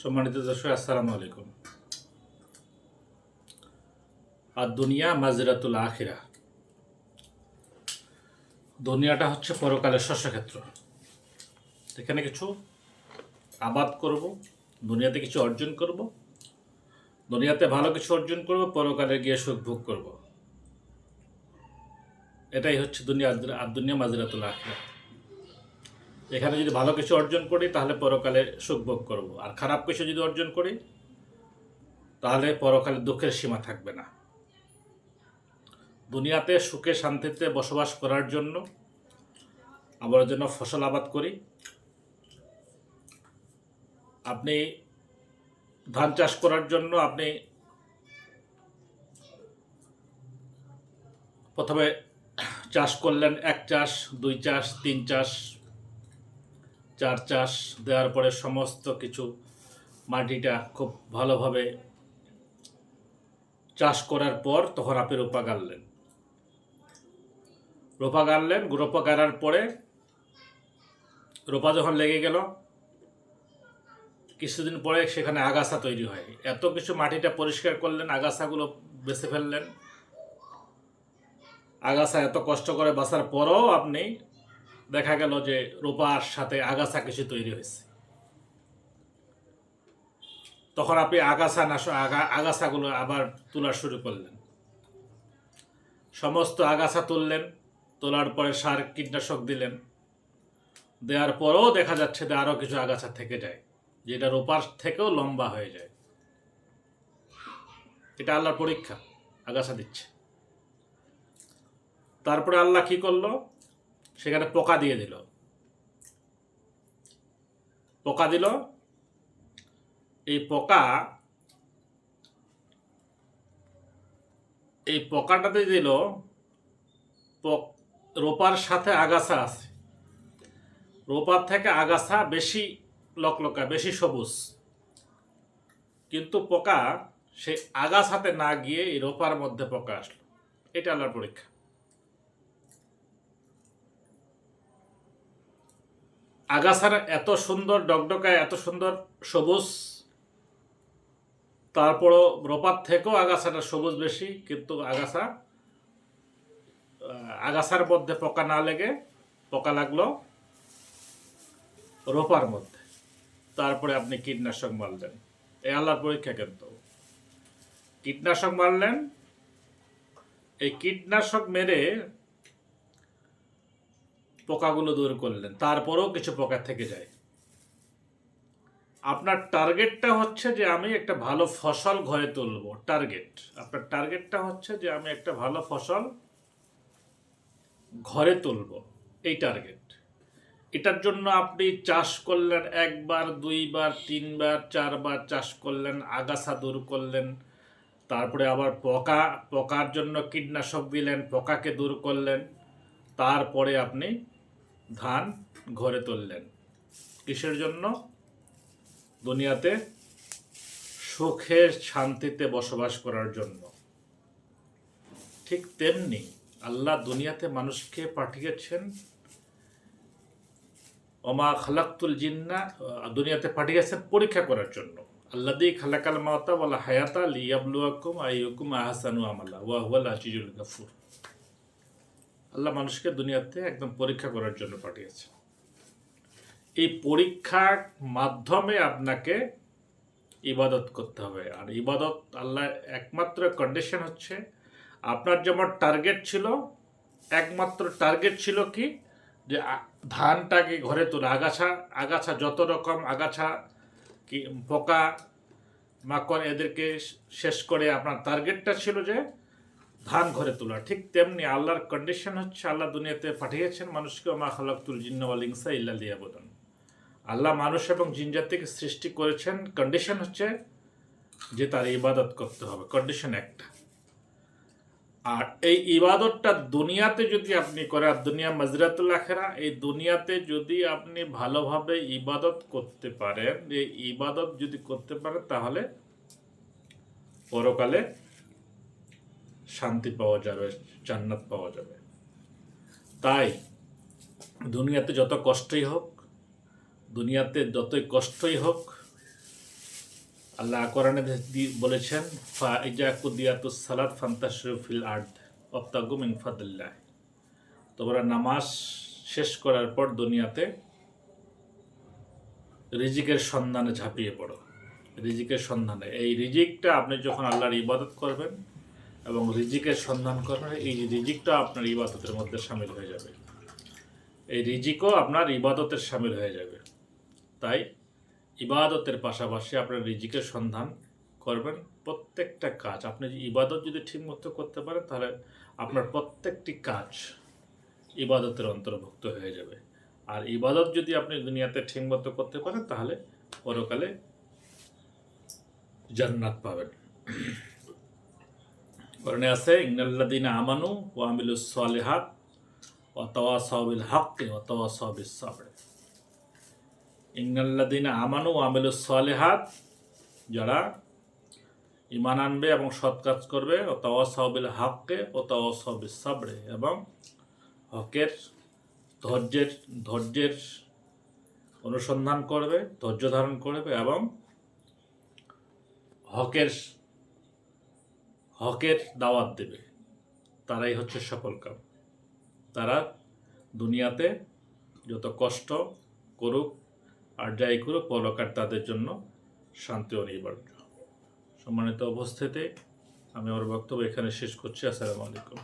সম্মানিত দর্শক, আসসালামু আলাইকুম। আর দুনিয়া মাজরাতুল আখিরা। দুনিয়াটা হচ্ছে পরকালের শস্যক্ষেত্র। এখানে কিছু আবাদ করব, দুনিয়াতে কিছু অর্জন করব, দুনিয়াতে ভালো কিছু অর্জন করব, পরকালে গিয়ে সুখ ভোগ করব। এটাই হচ্ছে দুনিয়া, আর দুনিয়া মাজরাতুল আখিরা। এখানে যদি ভালো কিছু অর্জন করি, তাহলে পরকালে সুখ ভোগ করব। আর খারাপ কিছু যদি অর্জন করি, তাহলে পরকালে দুঃখের সীমা থাকবে না। দুনিয়াতে সুখে শান্তিতে বসবাস করার জন্য আমরা জন্য ফসল আবাদ করি। আপনি ধান চাষ করার জন্য আপনি প্রথমে চাষ করলেন এক চাষ, দুই চাষ, তিন চাষ চার চাষ দেওয়ার পরে সমস্ত কিছু মাটিটা খুব ভালোভাবে চাষ করার পর তখন আপনি রোপা গাড়লেন। রোপা গাড়লেন, রোপা গাড়ার পরে রোপা যখন লেগে গেল, কিছুদিন পরে সেখানে আগাছা তৈরি হয়। এত কিছু মাটিটা পরিষ্কার করলেন, আগাছাগুলো বেছে ফেললেন। আগাছা এত কষ্ট করে বাঁচার পরও আপনি দেখা গেল যে রোপার সাথে আগাছা কিছু তৈরি হয়েছে। তখন আপনি আগাছা আগা, আগাছাগুলো আবার তোলা শুরু করলেন। সমস্ত আগাছা তুললেন, তোলার পরে সার, কীটনাশক দিলেন। দেওয়ার পরেও দেখা যাচ্ছে যে আরও কিছু আগাছা থেকে যায়, যেটা রোপার থেকেও লম্বা হয়ে যায়। এটা আল্লাহর পরীক্ষা, আগাছা দিচ্ছে। তারপরে আল্লাহ কি করল? সেখানে পোকা দিয়ে দিল। পোকা দিল। এই পোকা, এই পোকাটাতে দিল রোপার সাথে আগাছা আছে। রোপার থেকে আগাছা বেশি লকলকা, বেশি সবুজ। কিন্তু পোকা সেই আগাছাতে না গিয়ে এই রোপার মধ্যে পোকা আসলো। এটা আল্লাহর পরীক্ষা। আগাছার এত সুন্দর ডকডকায় এত সুন্দর সবুজ, তারপরও রোপার থেকেও আগাছাটা সবুজ বেশি, কিন্তু আগাছা আগাছার মধ্যে পোকা না লেগে পোকা লাগল রোপার মধ্যে। তারপরে আপনি কীটনাশক মারলেন। এ আল্লাহর পরীক্ষা কিন্তু। কীটনাশক মারলেন, এই কীটনাশক মেরে পোকাগুলো দূর করলেন। তারপরেও কিছু পোকা থেকে যায়। আপনার টার্গেটটা হচ্ছে যে আমি একটা ভালো ফসল ঘরে তুলব। টার্গেট। আপনার টার্গেটটা হচ্ছে যে আমি একটা ভালো ফসল ঘরে তুলব। এই টার্গেট। এটার জন্য আপনি চাষ করলেন একবার, দুইবার, তিনবার, চারবার চাষ করলেন, আগাছা দূর করলেন। তারপরে আবার পোকা, পোকার জন্য কীটনাশক দিলেন, পোকাকে দূর করলেন। তারপরে আপনি ধান ঘরে তুললেন। কিসের জন্য? দুনিয়াতে সুখে শান্তিতে বসবাস করার জন্য। ঠিক তেমনি আল্লাহ দুনিয়াতে মানুষকে পাঠিয়েছেন। অমা খালাক্তুল জিন্না, দুনিয়াতে পাঠিয়েছেন পরীক্ষা করার জন্য। আল্লাদি খালাকাল মাতা ওয়ালা হায়াতা লিয়াবলুয়াকুম আইয়ুকুম আহসানু আমালা, ওয়া হুয়াল আজিজুল গাফুর। আল্লাহ মানুষকে দুনিয়াতে একদম পরীক্ষা করার জন্য পাঠিয়েছে এই পরীক্ষার মাধ্যমে আপনাকে ইবাদত করতে হবে। আর ইবাদত আল্লাহ একমাত্র কন্ডিশন হচ্ছে, আপনার যেমন টার্গেট ছিল, একমাত্র টার্গেট ছিল কি? যে ধানটাকে ঘরে তোলা, আগাছা আগাছা যত রকম আগাছা কি, পোকা, মাকড় এদেরকে শেষ করে আপনার টার্গেটটা ছিল যে ধান ঘরে তোলা ঠিক তেমনি আল্লাহর কন্ডিশন হচ্ছে আল্লাহ দুনিয়াতে পাঠিয়েছেন মানুষকে মা খালাকুল জিন্নাওয়াল ইনসা ইল্লা লিয়াবুদন। আল্লাহ মানুষ এবং জিনজাতিকে সৃষ্টি করেছেন। কন্ডিশন হচ্ছে যে তার ইবাদত করতে হবে। কন্ডিশন একটা। আর এই ইবাদতটা দুনিয়াতে যদি আপনি করেন দুনিয়া মজরাতুল আখেরা, এই দুনিয়াতে যদি আপনি ভালোভাবে ইবাদত করতে পারেন, এই ইবাদত যদি করতে পারেন, তাহলে পরকালে শান্তি পাওয়া যাবে, জান্নাত পাওয়া যাবে। তাই দুনিয়াতে যত কষ্টই হোক, দুনিয়াতে যতই কষ্টই হোক, আল্লাহ কোরআনে বলেছেন কুদিয়াতুস সালাত ফান্তাশরু ফিল আর্দ অপ্তাগু মিন ফাদলিল্লাহ। তোমরা নামাজ শেষ করার পর দুনিয়াতে রিজিকের সন্ধানে ঝাঁপিয়ে পড়ো। রিজিকের সন্ধানে। এই রিজিকটা আপনি যখন আল্লাহর ইবাদত করবেন এবং রিজিকের সন্ধান করবেন এই রিজিকটা আপনার ইবাদতের মধ্যে সামিল হয়ে যাবে। এই রিজিকও আপনার ইবাদতের সামিল হয়ে যাবে। তাই ইবাদতের পাশাপাশি আপনার রিজিকের সন্ধান করবেন প্রত্যেকটা কাজ। আপনি ইবাদত যদি ঠিকমতো করতে পারেন, তাহলে আপনার প্রত্যেকটি কাজ ইবাদতের অন্তর্ভুক্ত হয়ে যাবে। আর ইবাদত যদি আপনি দুনিয়াতে ঠিকমতো করতে পারেন, তাহলে পরকালে জান্নাত পাবেন। কারণে আছে ইন্নাল্লাদিন আমানু ও আমিলুস সালিহাত ও তাওয়াসাবিল হাক্কে ও তাওয়াসাবিস সাবরে ইন্নাল্লাদিন আমানু ও আমিলুস সালিহাত, যারা ইমান আনবে এবং সৎ কাজ করবে, ও তাওয়াসাবিল হাক্কে ও তাওয়াসাবিস সাবরে এবং হকের ধৈর্যের ধৈর্যের অনুসন্ধান করবে, ধৈর্য ধারণ করবে এবং হকের হকের দাওয়াত দেবে। তারাই হচ্ছে সফল কাম। তারা দুনিয়াতে যত কষ্ট করুক আর যাই করুক, পরকার তাদের জন্য শান্তি অনিবার্য। সম্মানিত অবস্থাতে আমি আমার বক্তব্য এখানে শেষ করছি। আসসালামু আলাইকুম।